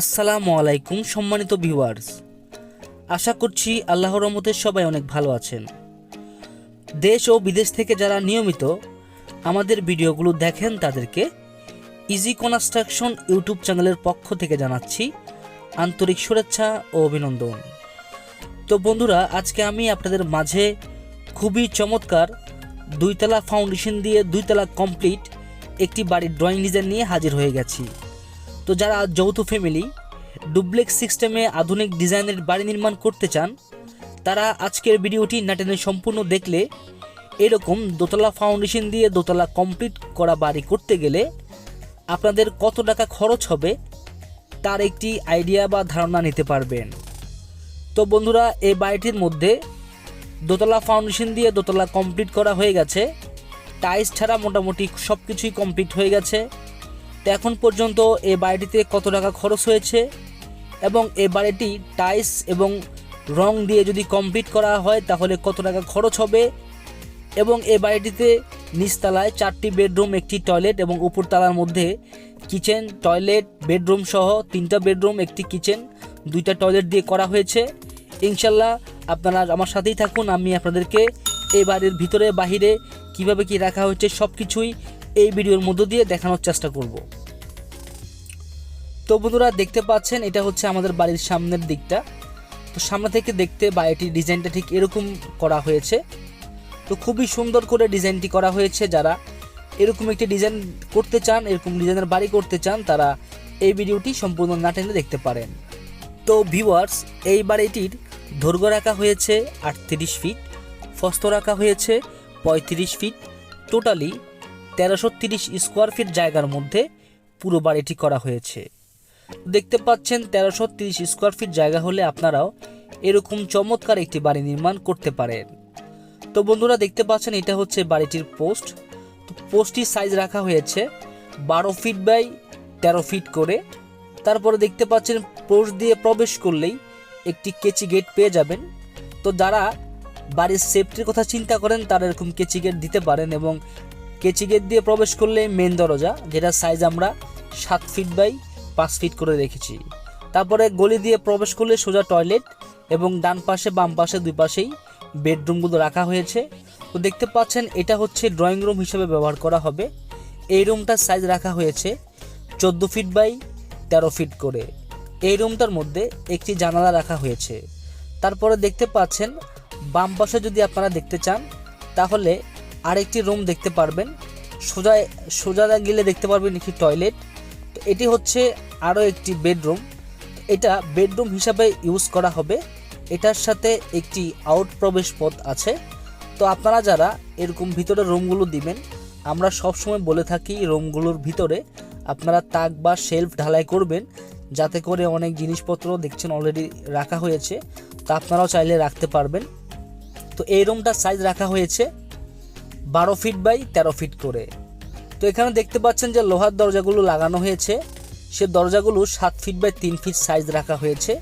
আসসালামু আলাইকুম, সম্মানিত ভিউয়ার্স। আশা করছি আল্লাহর রহমতে সবাই অনেক ভালো আছেন। দেশ ও বিদেশ থেকে যারা নিয়মিত আমাদের ভিডিওগুলো দেখেন, তাদেরকে ইজি কনস্ট্রাকশন ইউটিউব চ্যানেলের পক্ষ থেকে জানাচ্ছি আন্তরিক শুভেচ্ছা ও অভিনন্দন। তো বন্ধুরা, আজকে আমি আপনাদের মাঝে খুবই চমৎকার দুইতলা ফাউন্ডেশন দিয়ে দুইতলা কমপ্লিট একটি বাড়ির ড্রয়িং ডিজাইন নিয়ে হাজির হয়ে গেছি। তো যারা যৌথ ফ্যামিলি ডুপ্লেক্স সিস্টেমে আধুনিক ডিজাইনের বাড়ি নির্মাণ করতে চান, তারা আজকের ভিডিওটি নাটেনে সম্পূর্ণ দেখলে এরকম দোতলা ফাউন্ডেশন দিয়ে দোতলা কমপ্লিট করা বাড়ি করতে গেলে আপনাদের কত টাকা খরচ হবে তার একটি আইডিয়া বা ধারণা নিতে পারবেন। তো বন্ধুরা, এই বাড়িটির মধ্যে দোতলা ফাউন্ডেশন দিয়ে দোতলা কমপ্লিট করা হয়ে গেছে। টাইলস ছাড়া মোটামুটি সব কিছুই কমপ্লিট হয়ে গেছে। তো এখন পর্যন্ত এই বাড়িটিতে কত টাকা খরচ হয়েছে? এবং এই বাড়িটি টাইলস এবং রং দিয়ে যদি কমপ্লিট করা হয়, তাহলে কত টাকা খরচ হবে? এবং এ বাড়িটিতে নিচতলায় চারটি বেডরুম, একটি টয়লেট এবং উপরতলার মধ্যে কিচেন, টয়লেট, বেডরুম সহ তিনটা বেডরুম, একটি কিচেন, দুইটা টয়লেট দিয়ে করা হয়েছে। ইনশাল্লাহ আপনারা আমার সাথেই থাকুন, আমি আপনাদেরকে এই বাড়ির ভিতরে, বাহিরে কীভাবে কি রাখা হয়েছে সব কিছুই এই ভিডিওর মধ্য দিয়ে দেখানোর চেষ্টা করব। তো বন্ধুরা দেখতে পাচ্ছেন, এটা হচ্ছে আমাদের বাড়ির সামনের দিকটা। তো সামনে থেকে দেখতে বাড়িটির ডিজাইনটা ঠিক এরকম করা হয়েছে। তো খুবই সুন্দর করে ডিজাইনটি করা হয়েছে। যারা এরকম একটি ডিজাইন করতে চান, এরকম ডিজাইনের বাড়ি করতে চান, তারা এই ভিডিওটি সম্পূর্ণ না টেনে দেখতে পারেন। তো ভিউয়ার্স, এই বাড়িটির দৈর্ঘ্য রাখা হয়েছে আটত্রিশ ফিট ফস্ত রাখা হয়েছে পঁয়ত্রিশ ফিট। টোটালি তেরোশো তিরিশ স্কোয়ার ফিট জায়গার মধ্যে পুরো বাড়িটি করা হয়েছে। দেখতে পাচ্ছেন তেরোশো তিরিশ স্কোয়ার ফিট জায়গা হলে আপনারাও এরকম চমৎকার একটি বাড়ি নির্মাণ করতে পারেন। তো বন্ধুরা দেখতে পাচ্ছেন এটা হচ্ছে বাড়িটির পোস্ট। তো পোস্টটির সাইজ রাখা হয়েছে বারো ফিট বাই তেরো ফিট করে। তারপরে দেখতে পাচ্ছেন পোস্ট দিয়ে প্রবেশ করলেই একটি কেচি গেট পেয়ে যাবেন। তো যারা বাড়ির সেফটির কথা চিন্তা করেন, তারা এরকম কেচি গেট দিতে পারেন এবং কেচি গেট দিয়ে প্রবেশ করলে মেন দরজা যেটা সাইজ আমরা সাত ফিট বাই পাঁচ ফিট করে রেখেছি। তারপরে গলি দিয়ে প্রবেশ করলে সোজা টয়লেট এবং ডান পাশে বাম পাশে দুই পাশেই বেডরুমগুলো রাখা হয়েছে। তো দেখতে পাচ্ছেন, এটা হচ্ছে ড্রয়িং রুম হিসেবে ব্যবহার করা হবে। এই রুমটার সাইজ রাখা হয়েছে চোদ্দ ফিট বাই তেরো ফিট করে। এই রুমটার মধ্যে একটি জানালা রাখা হয়েছে। তারপরে দেখতে পাচ্ছেন, বাম পাশে যদি আপনারা দেখতে চান, তাহলে আরেকটি রুম দেখতে পারবেন। সোজা সোজা গেলে দেখতে পারবেন একটি টয়লেট। এটি হচ্ছে আরও একটি বেডরুম। এটা বেডরুম হিসাবে ইউজ করা হবে। এটার সাথে একটি আউট প্রবেশ পথ আছে। তো আপনারা যারা এরকম ভিতরে রুমগুলো দিবেন, আমরা সবসময় বলে থাকি রুমগুলোর ভিতরে আপনারা তাক বা শেলফ ঢালাই করবেন, যাতে করে অনেক জিনিসপত্র দেখছেন অলরেডি রাখা হয়েছে। তা আপনারাও চাইলে রাখতে পারবেন। তো এই রুমটার সাইজ রাখা হয়েছে বারো ফিট বাই তেরো ফিট করে। তো এখানে দেখতে পাচ্ছেন যে লোহার দরজাগুলো লাগানো হয়েছে। সে দরজাগুলো সাত ফিট বাই তিন ফিট সাইজ রাখা হয়েছে।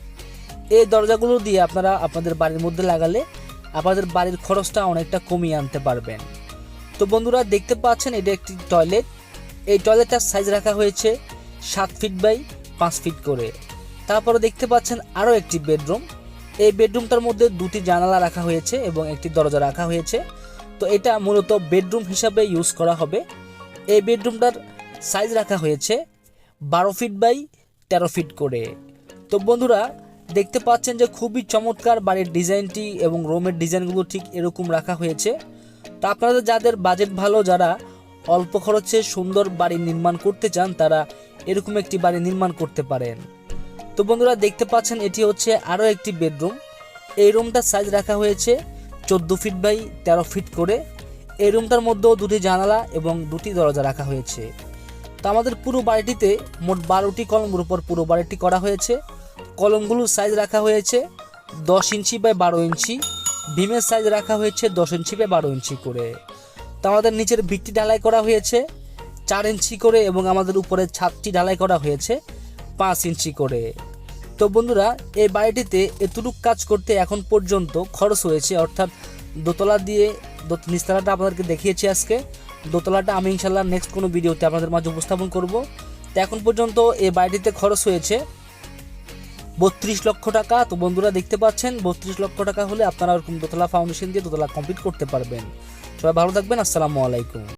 এই দরজাগুলো দিয়ে আপনারা আপনাদের বাড়ির মধ্যে লাগালে আপনাদের বাড়ির খরচটা অনেকটা কমিয়ে আনতে পারবেন। তো বন্ধুরা, দেখতে পাচ্ছেন এটা একটি টয়লেট এই টয়লেটটার সাইজ রাখা হয়েছে সাত ফিট বাই পাঁচ ফিট করে। তারপরে দেখতে পাচ্ছেন আরও একটি বেডরুম এই বেডরুমটার মধ্যে দুটি জানালা রাখা হয়েছে এবং একটি দরজা রাখা হয়েছে। তো এটা মূলত বেডরুম হিসাবে ইউজ করা হবে। এই বেডরুমটার সাইজ রাখা হয়েছে বারো ফিট বাই তেরো ফিট করে। তো বন্ধুরা, দেখতে পাচ্ছেন যে খুবই চমৎকার বাড়ির ডিজাইনটি এবং রুমের ডিজাইনগুলো ঠিক এরকম রাখা হয়েছে। তো আপনাদের যাদের বাজেট ভালো, যারা অল্প খরচে সুন্দর বাড়ি নির্মাণ করতে চান, তারা এরকম একটি বাড়ি নির্মাণ করতে পারেন। তো বন্ধুরা, দেখতে পাচ্ছেন এটি হচ্ছে আরও একটি বেডরুম। এই রুমটার সাইজ রাখা হয়েছে চোদ্দ ফিট বাই তেরো ফিট করে। এই রুমটার মধ্যেও দুটি জানালা এবং দুটি দরজা রাখা হয়েছে। তো আমাদের পুরো বাড়িটিতে মোট বারোটি কলমের উপর পুরো বাড়িটি করা হয়েছে। কলমগুলোর সাইজ রাখা হয়েছে দশ ইঞ্চি বাই বারো ইঞ্চি ভীমের সাইজ রাখা হয়েছে দশ ইঞ্চি বাই বারো ইঞ্চি করে। তো আমাদের নিচের ভিত্তি ঢালাই করা হয়েছে, চার ইঞ্চি করে এবং আমাদের উপরে ছাদটি ঢালাই করা হয়েছে পাঁচ ইঞ্চি করে। তো বন্ধুরা, এই বাড়িটিতে এতটুক কাজ করতে এখন পর্যন্ত খরচ হয়েছে, অর্থাৎ দোতলা দিয়ে নিচতলাটা আপনাদেরকে দেখিয়েছি আজকে। দোতলাটা আমি ইনশাল্লাহ নেক্সট কোনো ভিডিওতে আপনাদের মাঝে উপস্থাপন করব। তো এখন পর্যন্ত এই বাড়িটিতে খরচ হয়েছে বত্রিশ লক্ষ টাকা। তো বন্ধুরা দেখতে পাচ্ছেন, বত্রিশ লক্ষ টাকা হলে আপনারা ওরকম দোতলা ফাউন্ডেশন দিয়ে দোতলা কমপ্লিট করতে পারবেন। সবাই ভালো থাকবেন, আসসালামু আলাইকুম।